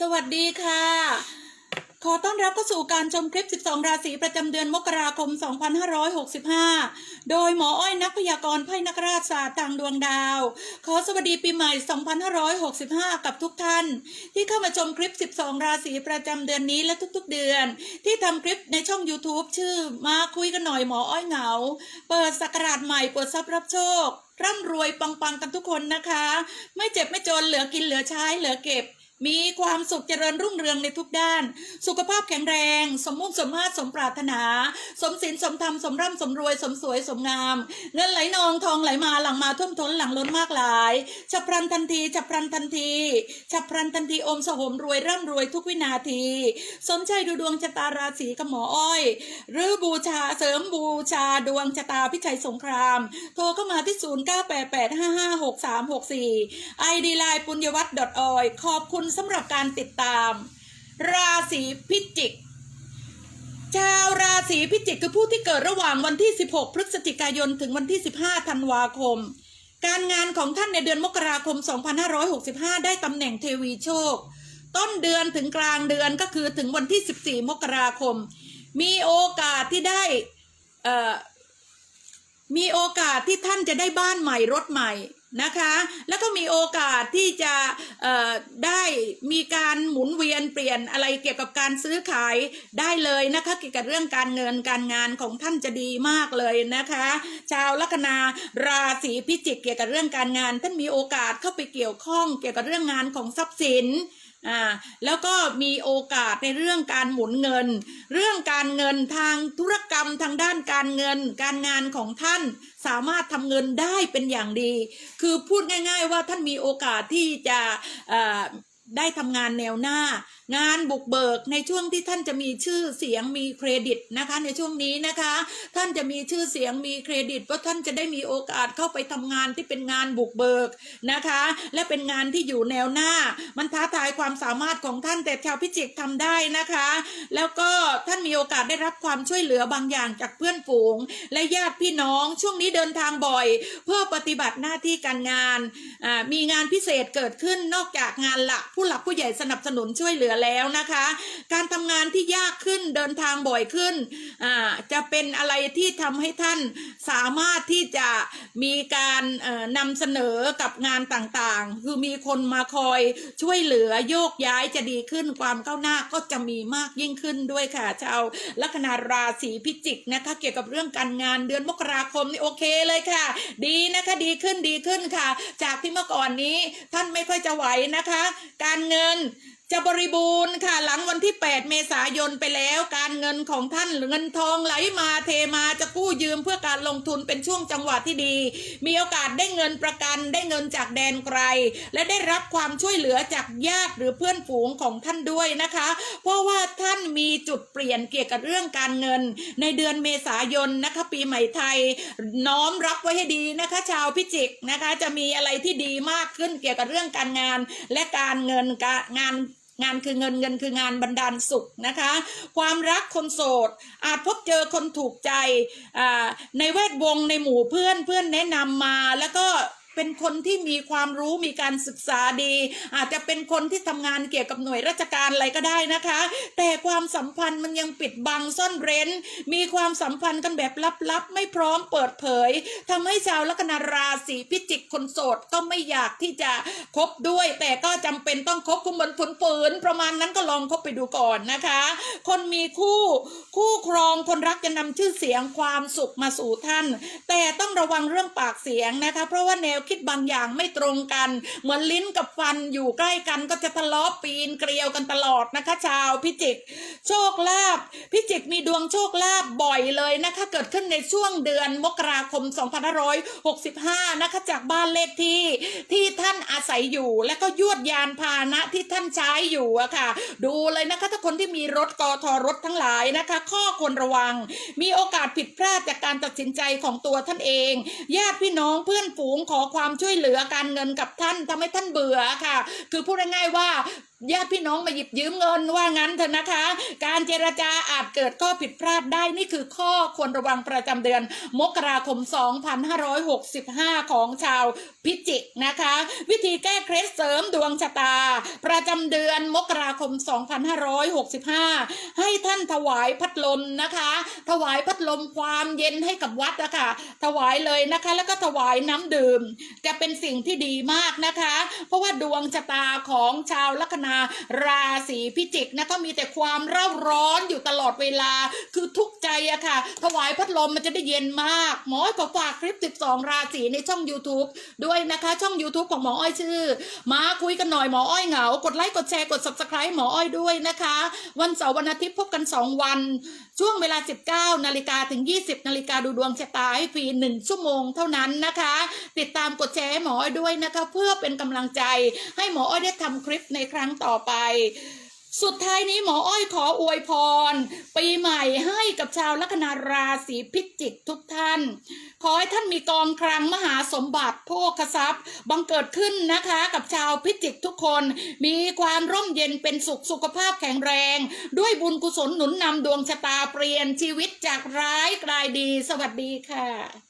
สวัสดีค่ะ ขอต้อนรับเข้าสู่การชมคลิป 12 ราศีประจำเดือนมกราคม 2565 โดยหมออ้อยนักพยากรณ์ไพ่นักราชศาสตร์ทางดวงดาว ขอสวัสดีปีใหม่ 2565 กับทุกท่าน ที่เข้ามาชมคลิป 12 ราศีประจำเดือนนี้และทุกๆเดือน ที่ทำคลิปในช่อง YouTube ชื่อมาคุยกันหน่อยหมออ้อยเหงา เปิดสักราชใหม่เปิดทรัพย์รับโชคร่ำรวยปังๆกันทุกคนนะคะ ไม่เจ็บไม่จนเหลือกินเหลือใช้เหลือเก็บ มีความสุขเจริญรุ่งเรืองในทุกด้าน สุขภาพแข็งแรง สมมุ่งสมมาตรสมปรารถนา สมศีลสมธรรม สมร่ำสมรวย สมสวย สมงาม เงินไหลนองทองไหลมาหลังมาท่วมท้นหลังล้นมากหลายฉับพลันทันทีฉับพลันทันทีฉับพลันทันทีอมสหมรวยร่ำรวยทุกวินาที สนใจดูดวงชะตาราศีกับหมออ้อย หรือบูชาเสริมบูชาดวงชะตาพิชัยสงคราม โทรเข้ามาที่ 0988556364 ID Line ปุญญวัฒน์ .oy ขอบคุณสำหรับการติดตาม ราศีพิจิก ชาวราศีพิจิกคือผู้ที่เกิดระหว่างวันที่ 16 พฤศจิกายน ถึงวันที่ 15 ธันวาคม การงานของท่านในเดือนมกราคม 2565 ได้ตำแหน่งเทวีโชค ต้นเดือนถึงกลางเดือนก็คือถึงวันที่ 14 มกราคม มีโอกาสที่ได้มีโอกาสที่ท่านจะได้บ้านใหม่รถใหม่ นะคะ แล้วก็มีโอกาสที่จะได้มีการหมุนเวียนเปลี่ยนอะไรเกี่ยวกับการซื้อขายได้เลยนะคะ เกี่ยวกับเรื่องการเงินการงานของท่านจะดีมากเลยนะคะ ชาวลัคนาราศีพิจิกเกี่ยวกับเรื่องการงาน ท่านมีโอกาสเข้าไปเกี่ยวข้องเกี่ยวกับเรื่องงานของทรัพย์สินอ่าแล้วก็มีโอกาสในเรื่องการหมุนเงิน เรื่องการเงินทางธุรกรรมทางด้านการเงิน การงานของท่านสามารถทำเงินได้เป็นอย่างดี คคือพูดง่าย ๆ ว่าท่านมีโอกาสที่จะ ได้ทำงานแนวหน้า งานบุกเบิกในช่วงที่ท่านจะมีชื่อเสียงมีเครดิตนะคะในช่วงนี้นะคะ ท่านจะมีชื่อเสียงมีเครดิตเพราะท่านจะได้มีโอกาสเข้าไปทำงานที่เป็นงานบุกเบิกนะคะ และเป็นงานที่อยู่แนวหน้า มันท้าทายความสามารถของท่านแต่ชาวพิจิกทำได้นะคะ แล้วก็ท่านมีโอกาสได้รับความช่วยเหลือบางอย่างจากเพื่อนฝูง และญาติพี่น้องช่วงนี้เดินทางบ่อย เพื่อปฏิบัติหน้าที่การงานมีงานพิเศษเกิดขึ้นนอกจากงานหลักผู้หลักผู้ใหญ่สนับสนุนช่วยเหลือแล้วนะคะ การทำงานที่ยากขึ้นเดินทางบ่อยขึ้นอ่าจะเป็นอะไรที่ทำให้ท่านสามารถที่จะมีการเอ่อนำเสนอกับงานต่างๆ คือมีคนมาคอยช่วยเหลือโยกย้ายจะดีขึ้นความก้าวหน้าก็จะมีมากยิ่งขึ้นด้วยค่ะชาวลัคนาราศีพิจิกนะคะ เกี่ยวกับเรื่องการงานเดือนมกราคมนี่โอเคเลยค่ะ ดีนะคะดีขึ้นดีขึ้นค่ะ จากที่เมื่อก่อนนี้ท่านไม่ค่อยจะไหวนะคะการเงิน จะบริบูรณ์ค่ะหลังวันที่ 8 เมษายนไปแล้วการเงินของท่านเงินทองไหลมาเทมาจะกู้ยืมเพื่อการลงทุนเป็นช่วงจังหวะที่ดี มีโอกาสได้เงินประกันได้เงินจากแดนไกล และได้รับความช่วยเหลือจากญาติหรือเพื่อนฝูงของท่านด้วยนะคะ เพราะว่าท่านมีจุดเปลี่ยนเกี่ยวกับเรื่องการเงิน ในเดือนเมษายนนะคะปีใหม่ไทย น้อมรับไว้ให้ดีนะคะ ชาวพิจิกนะคะจะมีอะไรที่ดีมากขึ้นเกี่ยวกับเรื่องการงานและการเงินการงาน งานคือเงินเงินคืองานบันดาลสุขนะคะ ความรักคนโสด อาจพบเจอคนถูกใจในแวดวงในหมู่เพื่อนเพื่อนแนะนำมา แล้วก็ เป็นคนที่มีความรู้มีการศึกษาดี อาจจะเป็นคนที่ทำงานเกี่ยวกับหน่วยราชการอะไรก็ได้นะคะ แต่ความสัมพันธ์มันยังปิดบังซ่อนเร้น มีความสัมพันธ์กันแบบลับๆ ไม่พร้อมเปิดเผยทำให้ชาวลัคนาราศีพิจิกคนโสดก็ไม่อยากที่จะคบด้วย แต่ก็จำเป็นต้องคบคุณบนฝืนฝืนๆประมาณนั้นก็ลองคบไปดูก่อนนะคะ คนมีคู่คู่ครองคนรักจะนำชื่อเสียงความสุขมาสู่ท่าน แต่ต้องระวังเรื่องปากเสียงนะคะ เพราะว่าแนวคิดบางอย่างไม่ตรงกัน เหมือนลิ้นกับฟันอยู่ใกล้กันก็จะทะเลาะปีนเกลียวกันตลอดนะคะ ชาวพิจิก โชคลาภพิจิกมีดวงโชคลาภบ่อยเลยนะคะ เกิดขึ้นในช่วงเดือนมกราคม 2565 นะคะ จากบ้านเลขที่ที่ท่านอาศัยอยู่ และก็ยวดยานพาหนะที่ท่านใช้อยู่อะค่ะ ดูเลยนะคะถ้าคนที่มีรถกอทอรถทั้งหลายนะคะ ข้อควรระวัง มีโอกาสผิดพลาดจากการตัดสินใจของตัวท่านเอง ญาติพี่น้องเพื่อนฝูงขอความช่วยเหลือการเงินกับท่านทำให้ท่านเบื่อค่ะ คือพูดง่ายๆว่า ญาติพี่น้องมาหยิบยืมเงินว่างั้นเถอะนะคะ การเจรจาอาจเกิดข้อผิดพลาดได้นี่คือข้อควรระวังประจำเดือน มกราคม 2565 ของชาวพิจิกนะคะ วิธีแก้เคล็ดเสริมดวงชะตา ประจำเดือนมกราคม 2565 ให้ท่านถวายพัดลมนะคะ ถวายพัดลมความเย็นให้กับวัดนะคะถวายเลยนะคะ แล้วก็ถวายน้ำดื่ม จะเป็นสิ่งที่ดีมากนะคะ เพราะว่าดวงชะตาของชาวลัคนาราศีพิจิกนะคะมีแต่ความเร่าร้อนอยู่ตลอดเวลา คือทุกใจอะค่ะ ถวายพัดลมมันจะได้เย็นมาก หมอขอฝากคลิป 12 ราศีในช่อง YouTube ด้วยนะคะ ช่อง YouTube ของหมออ้อยชื่อ มาคุยกันหน่อยหมออ้อยเหงา กดไลค์กดแชร์กด subscribe หมออ้อยด้วยนะคะ วันเสาร์วันอาทิตย์พบกัน 2 วัน ช่วงเวลา 19 นาฬิกาถึง 20 นาฬิกาดูดวงชะตาให้ฟรี1ชั่วโมงเท่านั้นนะคะ ติดตามกดแชร์หมออ้อยด้วยนะคะ เพื่อเป็นกำลังใจให้หมออ้อยได้ทำคลิปในครั้งตต่อไป สุดท้ายนี้หมออ้อยขออวยพร ปีใหม่ให้กับชาวลัคนาราศีพิจิกทุกท่าน ขอให้ท่านมีกองคลังมหาสมบัติโภคทรัพย์บังเกิดขึ้นนะคะกับชาวพิจิกทุกคน มีความร่มเย็นเป็นสุขสุขภาพแข็งแรง ด้วยบุญกุศลหนุนนำดวงชะตาเปลี่ยนชีวิตจากร้ายกลายดี สวัสดีค่ะ